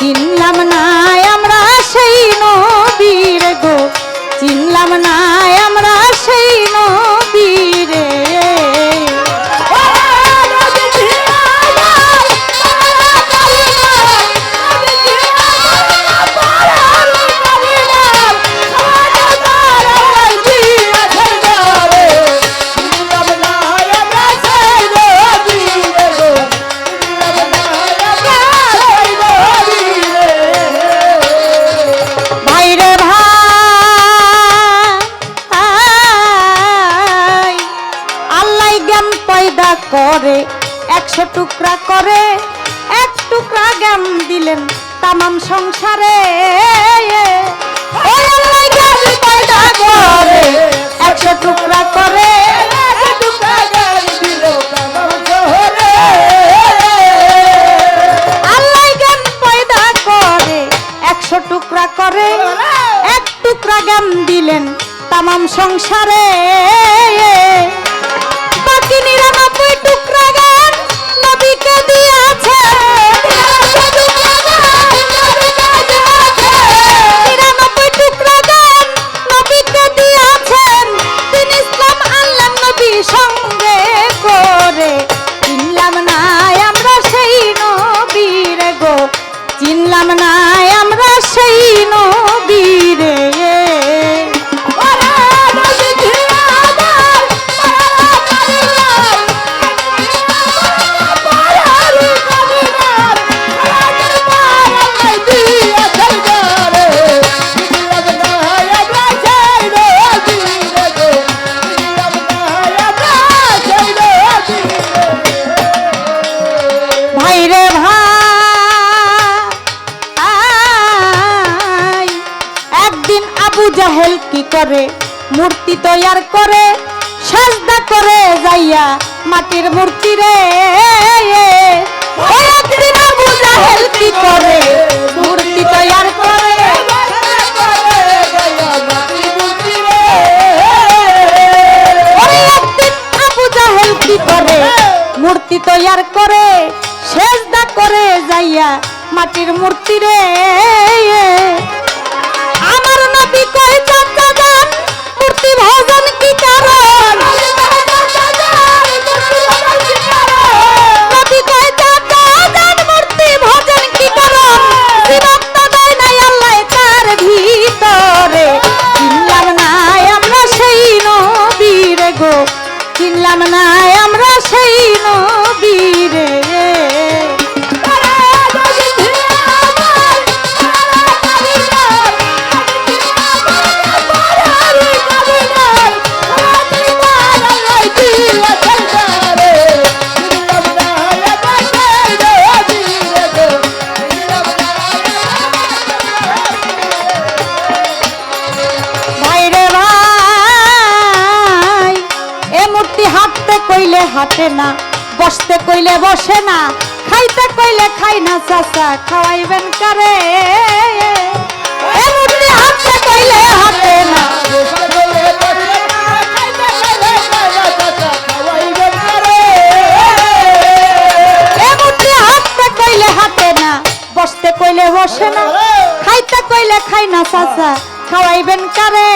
চিনলাম না আমরা সেই নবীর গো। চিনলাম না একশো টুকরা করে, এক টুকরা জ্ঞান দিলেন তামাম সংসারে। একশো টুকরা করে, একশো টুকরা করে, এক টুকরা জ্ঞান দিলেন তামাম সংসারে। চিনলাম জাহেল কি করে? মূর্তি তৈয়ার করে, সাজদা করে যাইয়া মাটির মূর্তি রে। করে? মূর্তি তৈয়ার করে? মূর্তি তৈয়ার করে, সেজদা করে যাইয়া মাটির মূর্তি রে। চিনলাম না আমরা সেই নবীরে। মূর্তি হাঁটতে কইলে হাঁটে না, বসতে কইলে বসে না, খাইতে কইলে খাই না চাচা, খাওয়াইবেন কারে? মূর্তি হাঁটতে কইলে হাঁটে না। বসতে কইলে বসে না, খাইতে কইলে খাই না চাচা, খাওয়াইবেন কারে?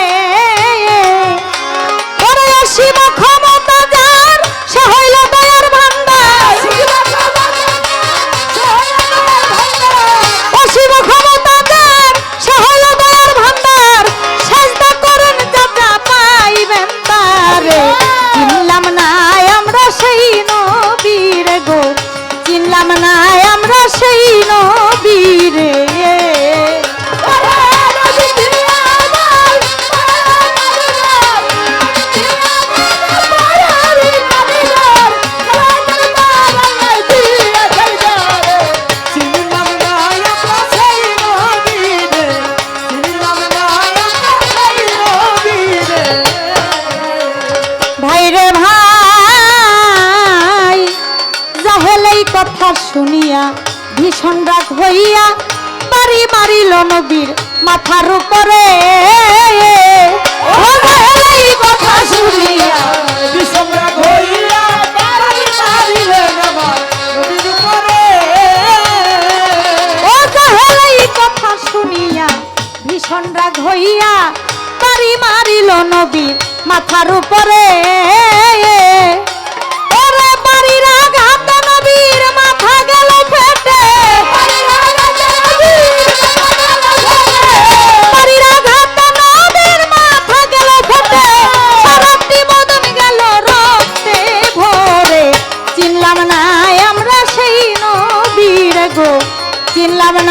শুনিয়া ভীষণ রাগ হইয়া মারি মারিল নবীর মাথার উপরে। কথা শুনিয়া ভীষণ রাগ হইয়া ভীষণ মারিল নবীর মাথার উপরে। ಇಲ್ಲವನ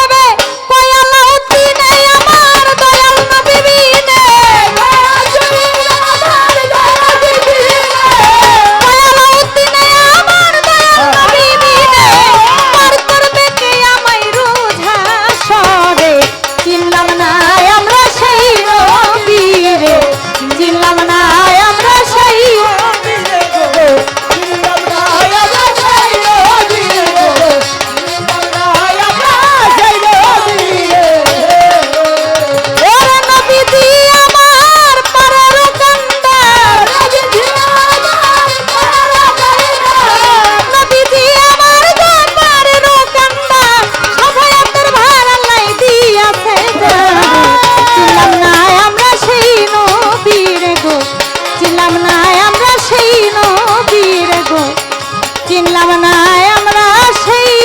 সেই নবীর গো। চিনলাম না আমরা সেই